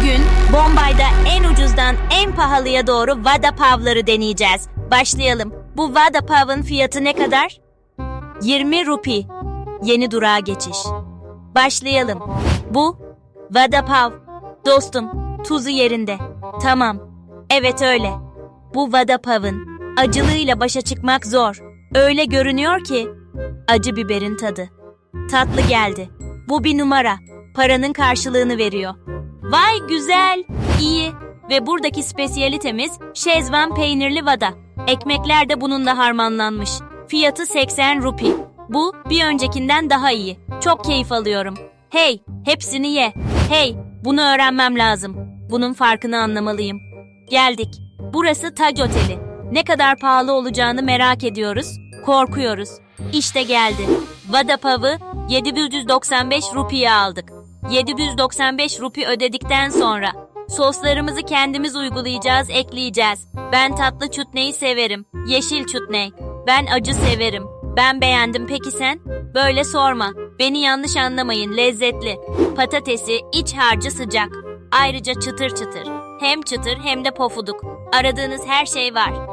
Bugün Bombay'da en ucuzdan en pahalıya doğru Vada Pav'ları deneyeceğiz. Başlayalım. Bu Vada Pav'ın fiyatı ne kadar? 20 rupi. Yeni durağa geçiş. Başlayalım. Bu Vada Pav. Dostum, tuzu yerinde. Tamam. Evet öyle. Bu Vada Pav'ın acılığıyla başa çıkmak zor. Öyle görünüyor ki acı biberin tadı. Tatlı geldi. Bu bir numara. Paranın karşılığını veriyor. Vay güzel, iyi. Ve buradaki spesiyalitemiz şezvan peynirli vada. Ekmekler de bununla harmanlanmış. Fiyatı 80 rupi. Bu bir öncekinden daha iyi. Çok keyif alıyorum. Hey, hepsini ye. Hey, bunu öğrenmem lazım. Bunun farkını anlamalıyım. Geldik. Burası Tac Oteli. Ne kadar pahalı olacağını merak ediyoruz. Korkuyoruz. İşte geldi. Vada Pav'ı 795 rupiye aldık. 795 rupi ödedikten sonra soslarımızı kendimiz uygulayacağız, ekleyeceğiz. Ben tatlı çutneyi severim. Yeşil çutney. Ben acı severim. Ben beğendim peki sen? Böyle sorma. Beni yanlış anlamayın lezzetli. Patatesi, iç harcı sıcak. Ayrıca çıtır çıtır. Hem çıtır hem de pofuduk. Aradığınız her şey var.